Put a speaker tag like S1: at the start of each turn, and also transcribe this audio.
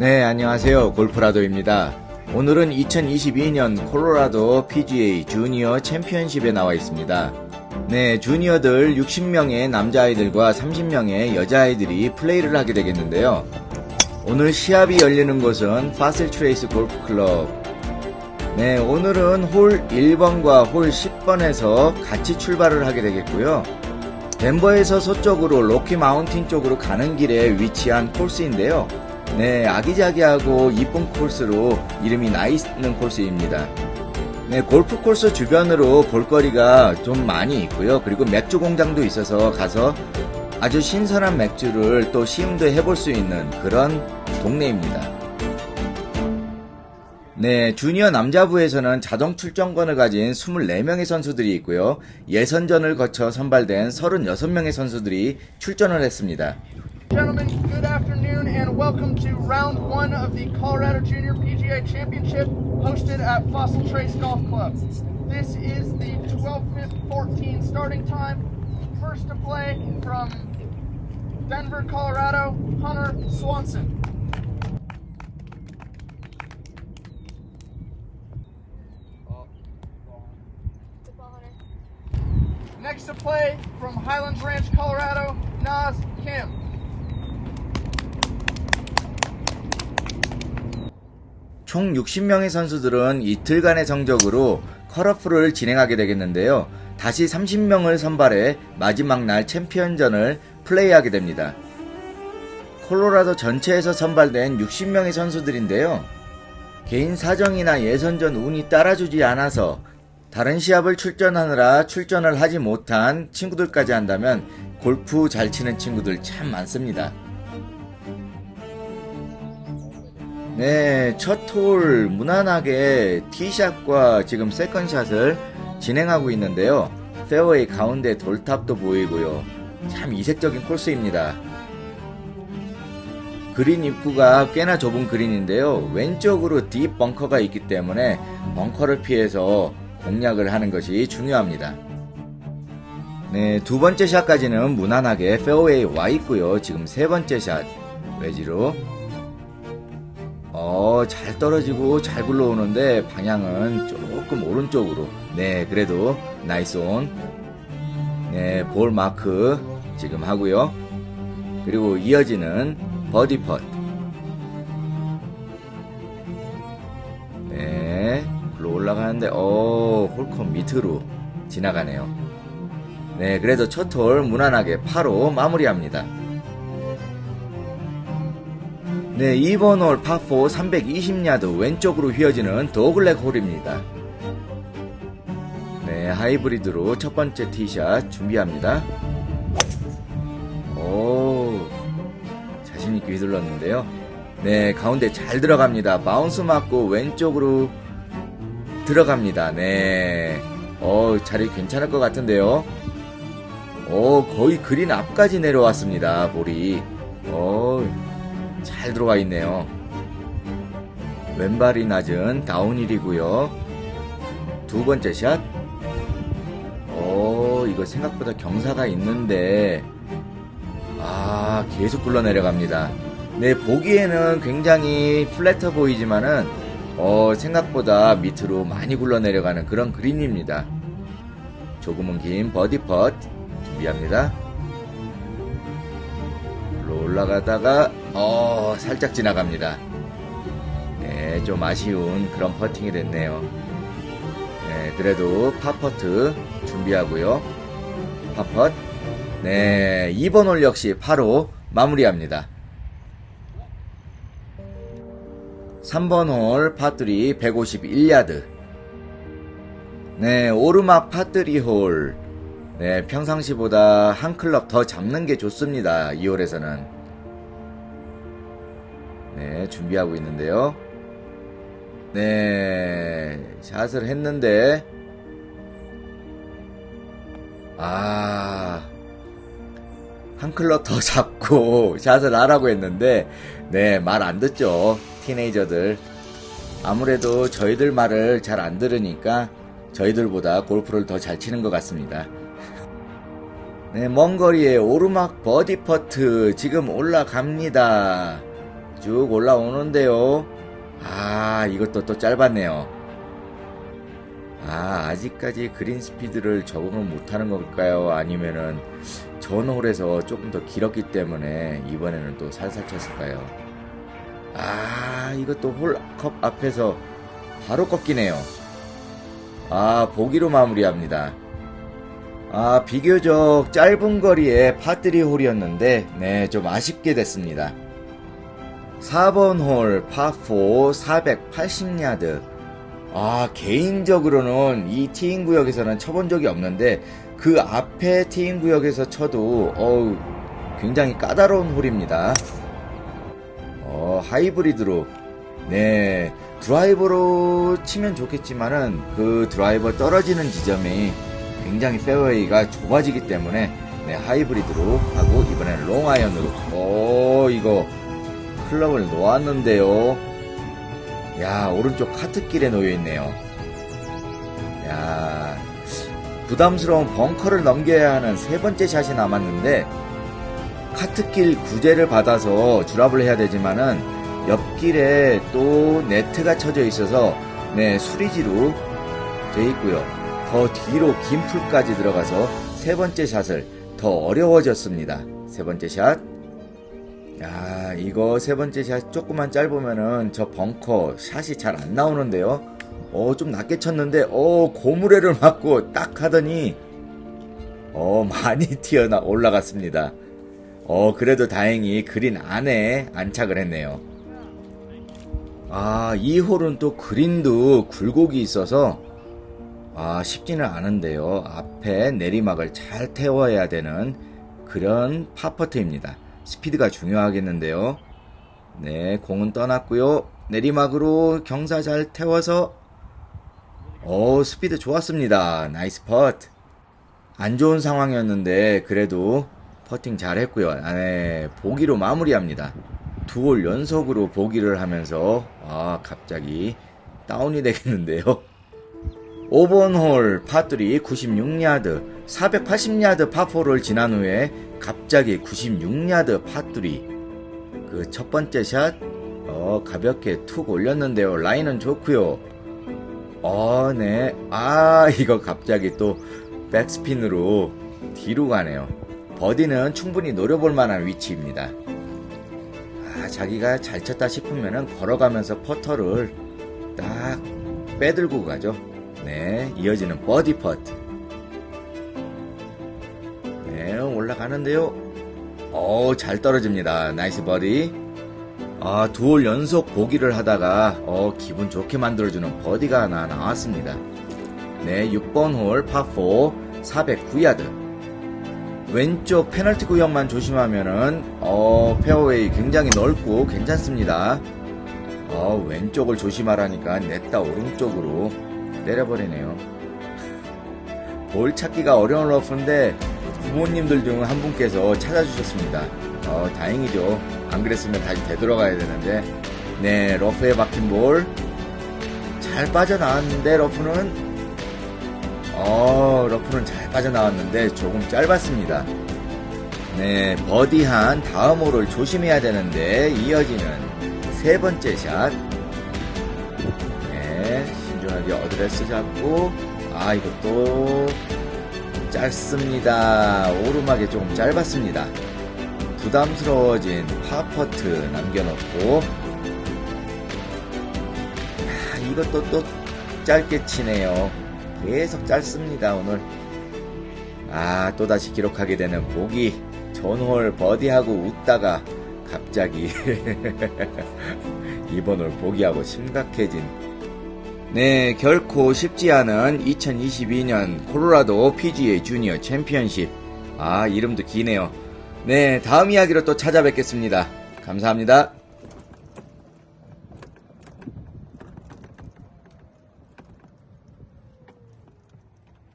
S1: 네, 안녕하세요. 골프라도입니다. 오늘은 2022년 콜로라도 PGA 주니어 챔피언십에 나와 있습니다. 네, 주니어들 60명의 남자아이들과 30명의 여자아이들이 플레이를 하게 되겠는데요. 오늘 시합이 열리는 곳은 파슬 트레이스 골프 클럽. 네, 오늘은 홀 1번과 홀 10번에서 같이 출발을 하게 되겠고요. 덴버에서 서쪽으로 로키 마운틴 쪽으로 가는 길에 위치한 코스인데요. 네, 아기자기하고 이쁜 코스로 이름이 나 있는 코스입니다. 네, 골프 코스 주변으로 볼거리가 좀 많이 있고요. 그리고 맥주 공장도 있어서 가서 아주 신선한 맥주를 또 시음도 해볼 수 있는 그런 동네입니다. 네, 주니어 남자부에서는 자동 출전권을 가진 24명의 선수들이 있고요. 예선전을 거쳐 선발된 36명의 선수들이 출전을 했습니다.
S2: Gentlemen, good afternoon and welcome to round one of the Colorado Junior PGA Championship hosted at Fossil Trace Golf Club. This is the 12-14 starting time. First to play from Denver, Colorado, Hunter Swanson. Next to play from Highlands Ranch, Colorado, Nas Kim.
S1: 총 60명의 선수들은 이틀간의 성적으로 컬러풀을 진행하게 되겠는데요. 다시 30명을 선발해 마지막 날 챔피언전을 플레이하게 됩니다. 콜로라도 전체에서 선발된 60명의 선수들인데요. 개인 사정이나 예선전 운이 따라주지 않아서 다른 시합을 출전하느라 출전을 하지 못한 친구들까지 한다면 골프 잘 치는 친구들 참 많습니다. 네, 첫 홀 무난하게 티샷과 지금 세컨샷을 진행하고 있는데요. 페어웨이 가운데 돌탑도 보이고요. 참 이색적인 코스입니다. 그린 입구가 꽤나 좁은 그린인데요. 왼쪽으로 딥 벙커가 있기 때문에 벙커를 피해서 공략을 하는 것이 중요합니다. 네, 두 번째 샷까지는 무난하게 페어웨이 와 있고요. 지금 세 번째 샷 외지로 어, 잘 떨어지고 잘 굴러오는데 방향은 조금 오른쪽으로. 네, 그래도 나이스 온. 네, 볼 마크 지금 하고요. 그리고 이어지는 버디 펫. 네, 글로 올라가는데 어, 홀컵 밑으로 지나가네요. 네, 그래도 첫홀 무난하게 8호 마무리합니다. 네, 2번 홀 파4 320야드 왼쪽으로 휘어지는 더글렉 홀입니다. 네, 하이브리드로 첫 번째 티샷 준비합니다. 오, 자신있게 휘둘렀는데요. 네, 가운데 잘 들어갑니다. 바운스 맞고 왼쪽으로 들어갑니다. 네, 어, 자리 괜찮을 것 같은데요. 어, 거의 그린 앞까지 내려왔습니다, 볼이. 어, 잘 들어가 있네요. 왼발이 낮은 다운힐이고요. 두 번째 샷. 오, 이거 생각보다 경사가 있는데, 아, 계속 굴러 내려갑니다. 네, 보기에는 굉장히 플래터 보이지만은, 어, 생각보다 밑으로 많이 굴러 내려가는 그런 그린입니다. 조금은 긴 버디 펫 준비합니다. 올라가다가 어 살짝 지나갑니다. 네, 좀 아쉬운 그런 퍼팅이 됐네요. 네, 그래도 파퍼트 준비하고요. 파펫. 네, 2번 홀 역시 8호 마무리합니다. 3번 홀 파트리 151야드. 네, 오르막 파트리 홀. 네, 평상시보다 한 클럽 더 잡는 게 좋습니다. 2홀에서는. 네, 준비하고 있는데요. 네, 샷을 했는데, 아, 한 클럽 더 잡고 샷을 하라고 했는데, 네, 말 안 듣죠. 티네이저들. 아무래도 저희들 말을 잘 안 들으니까 저희들보다 골프를 더 잘 치는 것 같습니다. 네, 먼 거리에 오르막 버디 퍼트 지금 올라갑니다. 쭉 올라오는데요. 아, 이것도 또 짧았네요. 아, 아직까지 그린 스피드를 적응을 못하는 걸까요? 아니면은 전 홀에서 조금 더 길었기 때문에 이번에는 또 살살 쳤을까요? 아, 이것도 홀컵 앞에서 바로 꺾이네요. 아, 보기로 마무리합니다. 아, 비교적 짧은 거리의 파트리 홀이었는데, 네, 좀 아쉽게 됐습니다. 4번 홀, 파4 480야드. 아, 개인적으로는 이 티인 구역에서는 쳐본 적이 없는데, 그 앞에 티인 구역에서 쳐도, 어우, 굉장히 까다로운 홀입니다. 어, 하이브리드로. 네, 드라이버로 치면 좋겠지만은, 그 드라이버 떨어지는 지점이 굉장히 페어웨이가 좁아지기 때문에, 네, 하이브리드로 하고, 이번엔 롱아이언으로. 오, 이거, 클럽을 놓았는데요. 야, 오른쪽 카트길에 놓여있네요. 야, 부담스러운 벙커를 넘겨야 하는 세 번째 샷이 남았는데, 카트길 구제를 받아서 드랍을 해야 되지만은, 옆길에 또 네트가 쳐져 있어서, 네, 수리지로 돼 있고요. 더 뒤로 긴 풀까지 들어가서 세 번째 샷을 더 어려워졌습니다. 세 번째 샷. 야, 이거 세 번째 샷 조금만 짧으면은 저 벙커 샷이 잘 안 나오는데요. 어, 좀 낮게 쳤는데, 어, 고무래를 맞고 딱 하더니, 어, 많이 튀어나 올라갔습니다. 어, 그래도 다행히 그린 안에 안착을 했네요. 아, 이 홀은 또 그린도 굴곡이 있어서, 아, 쉽지는 않은데요. 앞에 내리막을 잘 태워야 되는 그런 파퍼트입니다. 스피드가 중요하겠는데요. 네, 공은 떠났고요. 내리막으로 경사 잘 태워서 오, 스피드 좋았습니다. 나이스 퍼트. 안 좋은 상황이었는데 그래도 퍼팅 잘 했고요. 아, 네, 보기로 마무리합니다. 두 홀 연속으로 보기를 하면서 아, 갑자기 다운이 되겠는데요. 5번 홀 파3 96야드 480야드 파4를 지난 후에 갑자기 96야드 파3 그 첫 번째 샷 어, 가볍게 툭 올렸는데요 라인은 좋고요 어, 네. 아, 이거 갑자기 또 백스핀으로 뒤로 가네요. 버디는 충분히 노려볼 만한 위치입니다. 아, 자기가 잘 쳤다 싶으면은 걸어가면서 퍼터를 딱 빼들고 가죠. 네, 이어지는 버디 퍼트. 네, 올라가는데요. 어, 잘 떨어집니다. 나이스 버디. 아, 두 홀 연속 보기를 하다가 어, 기분 좋게 만들어주는 버디가 하나 나왔습니다. 네, 6번 홀 파4 409야드. 왼쪽 페널티 구역만 조심하면은 어, 페어웨이 굉장히 넓고 괜찮습니다. 어, 왼쪽을 조심하라니까 냈다 오른쪽으로 때려버리네요. 볼 찾기가 어려운 러프인데 부모님들 중 한 분께서 찾아주셨습니다. 어, 다행이죠. 안 그랬으면 다시 되돌아가야 되는데. 네, 러프에 박힌 볼. 잘 빠져나왔는데, 러프는. 어, 러프는 잘 빠져나왔는데, 조금 짧았습니다. 네, 버디한 다음 홀을 조심해야 되는데, 이어지는 세 번째 샷. 네, 신중하게 어드레스 잡고, 아, 이것도 짧습니다. 오르막이 조금 짧았습니다. 부담스러워진 파퍼트 남겨놓고 야, 이것도 또 짧게 치네요. 계속 짧습니다 오늘. 아 또다시 기록하게 되는 보기 전홀 버디하고 웃다가 갑자기 이번 홀 보기하고 심각해진 네 결코 쉽지 않은 2022년 콜로라도 PGA 주니어 챔피언십 아 이름도 기네요. 네, 다음 이야기로 또 찾아뵙겠습니다. 감사합니다.